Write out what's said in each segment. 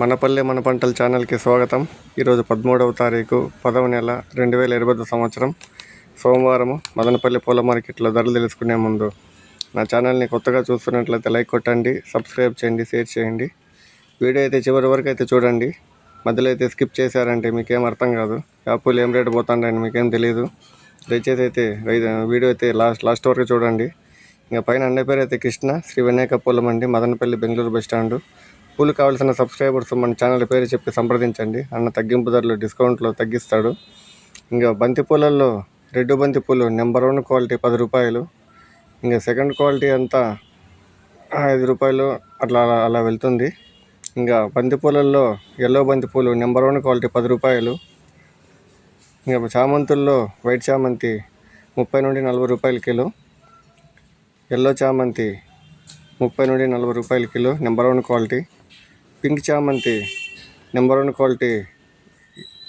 మనపల్లె మన పంటల ఛానల్కి స్వాగతం. ఈరోజు పదమూడవ తారీఖు పదవ నెల రెండు వేల ఇరవై సంవత్సరం. సోమవారం మదనపల్లి పూల మార్కెట్లో ధరలు తెలుసుకునే ముందు నా ఛానల్ని కొత్తగా చూస్తున్నట్లయితే లైక్ కొట్టండి సబ్స్క్రైబ్ చేయండి షేర్ చేయండి. వీడియో అయితే చివరి వరకు అయితే చూడండి. మధ్యలో అయితే స్కిప్ చేశారంటే మీకేం అర్థం కాదు. యాపులు ఏం రేటు పోతుండని మీకేం తెలియదు దయచేసి అయితే వీడియో అయితే లాస్ట్ లాస్ట్ వరకు చూడండి. ఇంకా పైన అన్న పేరు అయితే కృష్ణ శ్రీ వినాయక పొలం అండి మదనపల్లి బెంగళూరు బస్ స్టాండ్. పూలు కావాల్సిన సబ్స్క్రైబర్స్ మన ఛానల్ పేరు చెప్పి సంప్రదించండి. అన్న తగ్గింపు ధరలు డిస్కౌంట్లో తగ్గిస్తాడు. ఇంకా బంతి పూలల్లో రెడ్ బంతి పూలు నెంబర్ వన్ క్వాలిటీ పది రూపాయలు. ఇంకా సెకండ్ క్వాలిటీ అంతా ఐదు రూపాయలు అట్లా అలా అలా వెళ్తుంది. ఇంకా బంతి పూలల్లో ఎల్లో బంతి పూలు నెంబర్ వన్ క్వాలిటీ పది రూపాయలు. ఇంకా చామంతుల్లో వైట్ చామంతి ముప్పై నుండి నలభై రూపాయల కిలో. ఎల్లో చామంతి ముప్పై నుండి నలభై రూపాయల kilo number one quality. Pink చామంతి నెంబర్ వన్ క్వాలిటీ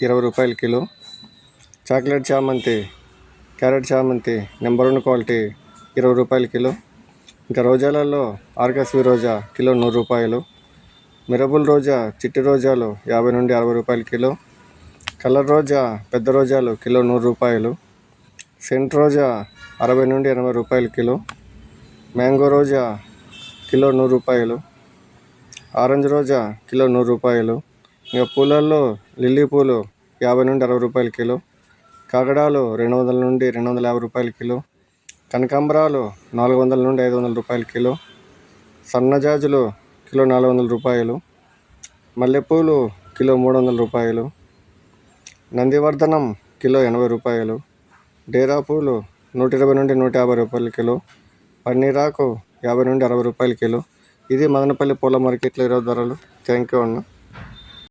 ఇరవై రూపాయల కిలో. చాక్లెట్ చామంతి క్యారెట్ చామంతి నెంబర్ వన్ క్వాలిటీ ఇరవై రూపాయల కిలో. ఇంకా రోజాలలో ఆర్గస్వి రోజా కిలో నూరు రూపాయలు. మిరబుల్ రోజా చిట్టి రోజాలు యాభై నుండి అరవై రూపాయల కిలో. కలర్ రోజా పెద్ద రోజాలు కిలో నూరు రూపాయలు. సెంట్ రోజా అరవై నుండి ఎనభై రూపాయల కిలో. మ్యాంగో రోజా కిలో నూరు రూపాయలు. ఆరెంజ్ రోజా కిలో నూరు రూపాయలు. ఇక పూలల్లో లిల్లీ పూలు యాభై నుండి అరవై రూపాయల కిలో. కాగడాలు రెండు వందల నుండి రెండు వందల యాభై రూపాయల కిలో. కనకాంబరాలు నాలుగు వందల నుండి ఐదు వందల రూపాయల కిలో. సన్నజాజులు కిలో నాలుగు వందల రూపాయలు. మల్లెపూలు కిలో మూడు వందల రూపాయలు. నందివర్ధనం కిలో ఎనభై రూపాయలు. డేరా పూలు నూట ఇరవై నుండి నూట యాభై రూపాయల కిలో. పన్నీరాకు యాభై నుండి అరవై రూపాయల కిలో. ఇది మదనపల్లి పూల మార్కెట్లో ఈరోజు ధరలు. థ్యాంక్ యూ అన్న.